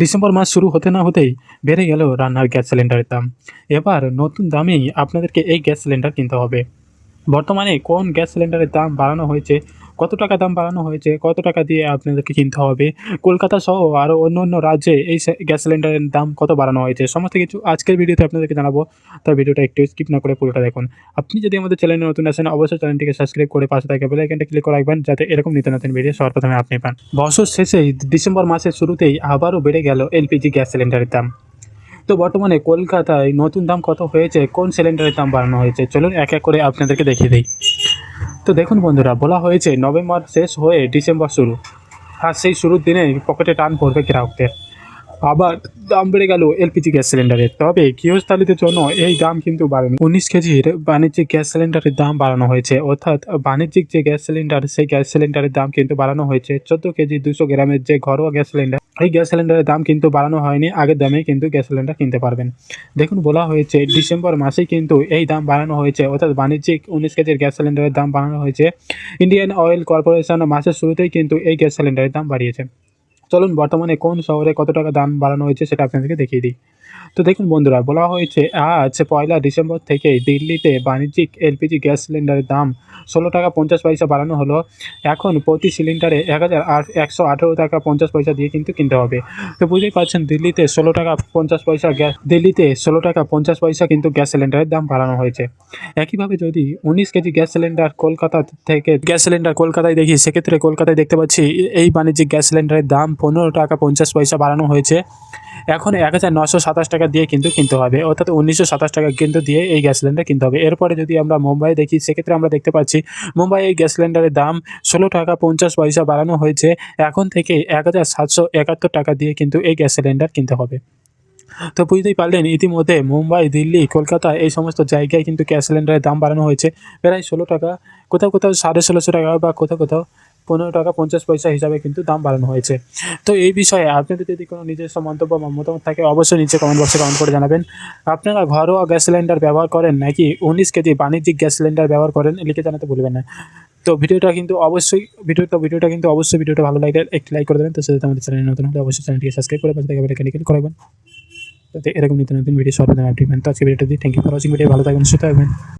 December মাস শুরু হতে না হতেই বেড়ে গেল রান্নার গ্যাস সিলিন্ডারের দাম। এবার নতুন দামেই আপনাদেরকে এই গ্যাস সিলিন্ডার কিনতে হবে। বর্তমানে কোন গ্যাস সিলিন্ডারের দাম বাড়ানো হয়েছে কত টাকা দাম বাড়ানো হয়েছে, কত টাকা দিয়ে আপনাদেরকে কিনতে হবে, কলকাতা সহ আরও অন্য অন্য রাজ্যে এই গ্যাস সিলিন্ডারের দাম কত বাড়ানো হয়েছে, সমস্ত কিছু আজকের ভিডিওতে আপনাদেরকে জানাব। তার ভিডিওটা একটু স্কিপ না করে পুরোটা দেখুন। আপনি যদি আমাদের চ্যানেলে নতুন আসেন, অবশ্যই চ্যানেলটিকে সাবস্ক্রাইব করে পাশে থাকা বেল আইকনটা ক্লিক করে রাখবেন, যাতে এরকম নিত্য নতুন ভিডিও সবার প্রথমে আপনি পান। বছর শেষেই ডিসেম্বর মাসের শুরুতেই আবারও বেড়ে গেল এলপিজি গ্যাস সিলিন্ডারের দাম। তো বর্তমানে কলকাতায় নতুন দাম কত হয়েছে, কোন সিলিন্ডারের দাম বাড়ানো হয়েছে, চলুন এক এক করে আপনাদেরকে দেখিয়ে দিই। তো দেখুন বন্ধুরা, বলা হয়েছে নভেম্বর শেষ হয়ে ডিসেম্বর শুরু। আর সেই শুরুর দিনে পকেটে টান পড়বে গ্রাহকদের। আবার দাম বেড়ে গেল এলপিজি গ্যাস সিলিন্ডারের। তবে গৃহস্থালিদের জন্য এই দাম কিন্তু বাড়েনি। উনিশ কেজির বাণিজ্যিক গ্যাস সিলিন্ডারের দাম বাড়ানো হয়েছে। অর্থাৎ বাণিজ্যিক যে গ্যাস সিলিন্ডার, সেই গ্যাস সিলিন্ডারের দাম কিন্তু বাড়ানো হয়েছে। চোদ্দ কেজি দুশো গ্রামের যে ঘরোয়া গ্যাস সিলিন্ডার এই গ্যাস সিলিন্ডারের দাম কিন্তু বাড়ানো হয়নি, আগের দামেই কিন্তু গ্যাস সিলিন্ডার কিনতে পারবেন। দেখুন, বলা হয়েছে ডিসেম্বর মাসে কিন্তু এই দাম বাড়ানো হয়েছে, অর্থাৎ বাণিজ্যিক উনিশ কেজির গ্যাস সিলিন্ডারের দাম বাড়ানো হয়েছে। ইন্ডিয়ান অয়েল কর্পোরেশন মাসের শুরুতেই কিন্তু এই গ্যাস সিলিন্ডারের দাম বাড়িয়েছে। চলুন, বর্তমানে কোন শহরে কত টাকা দাম বাড়ানো হয়েছে সেটা আপনাদেরকে দেখিয়ে দিই। তো দেখুন বন্ধুরা, বলা হয়েছে আজ পয়লা ডিসেম্বর থেকে দিল্লিতে বাণিজ্যিক এলপিজি গ্যাস সিলিন্ডারের দাম ষোলো টাকা পঞ্চাশ পয়সা বাড়ানো হলো। এখন প্রতি সিলিন্ডারে এক হাজার একশো আঠেরো টাকা পঞ্চাশ পয়সা দিয়ে কিন্তু কিনতে হবে। তো বুঝতেই পারছেন, দিল্লিতে ষোলো টাকা পঞ্চাশ পয়সা গ্যাস দিল্লিতে ষোলো টাকা পঞ্চাশ পয়সা কিন্তু গ্যাস সিলিন্ডারের দাম বাড়ানো হয়েছে। একইভাবে যদি উনিশ কেজি গ্যাস সিলিন্ডার কলকাতা থেকে, গ্যাস সিলিন্ডার কলকাতায় দেখি, সেক্ষেত্রে কলকাতায় দেখতে পাচ্ছি এই বাণিজ্যিক গ্যাস সিলিন্ডারের দাম পনেরো টাকা পঞ্চাশ পয়সা বাড়ানো হয়েছে। এখন এক হাজার নশো সাতাশ টাকা দিয়ে কিন্তু কিনতে হবে। অর্থাৎ উনিশশো সাতাশ টাকা কিন্তু দিয়ে এই গ্যাস সিলিন্ডার কিনতে হবে। এরপরে যদি আমরা মুম্বাই দেখি, সেক্ষেত্রে আমরা দেখতে পাচ্ছি, মুম্বাই এই গ্যাস সিলিন্ডারের দাম ষোলো টাকা পঞ্চাশ পয়সা বাড়ানো হয়েছে। এখন থেকে এক হাজার সাতশো একাত্তর টাকা দিয়ে কিন্তু এই গ্যাস সিলিন্ডার কিনতে হবে। তো বুঝতেই পারলেন, ইতিমধ্যে মুম্বাই, দিল্লি, কলকাতা এই সমস্ত জায়গায় কিন্তু গ্যাস সিলিন্ডারের দাম বাড়ানো হয়েছে। প্রায় ষোলো টাকা, কোথাও কোথাও সাড়ে ষোলোশো টাকা বা কোথাও কোথাও পনেরো টাকা পঞ্চাশ পয়সা হিসাবে কিন্তু দাম বাড়ানো হয়েছে। তো এই বিষয়ে আপনাদের যদি কোনো নিজস্ব মন্তব্য বা মতামত থাকে, অবশ্যই নিচে কমেন্ট বক্সে কমেন্ট করে জানাবেন। আপনারা ঘরোয়া গ্যাস সিলিন্ডার ব্যবহার করেন নাকি উনিশ কেজি বাণিজ্যিক গ্যাস সিলিন্ডার ব্যবহার করেন, লিখে জানাতে ভুলবেন না। তো ভিডিওটা কিন্তু অবশ্যই, ভিডিওটা ভিডিওটা কিন্তু অবশ্যই ভিডিওটা ভালো লাগলে একটি লাইক করে দেবেন। তো সেটা আমাদের চ্যানেল নতুন হলে অবশ্যই চ্যানেলটিকে সাবস্ক্রাইব করে পাশে থেকে বেলাইকনটি ক্লিক করে রাখবেন। যাতে এরকম নিত্য নতুন ভিডিও সর্বদা আপনি পান। তো আজকে ভিডিওটা দিই thank you for watching video ভালো থাকবেন, সুস্থ থাকবেন।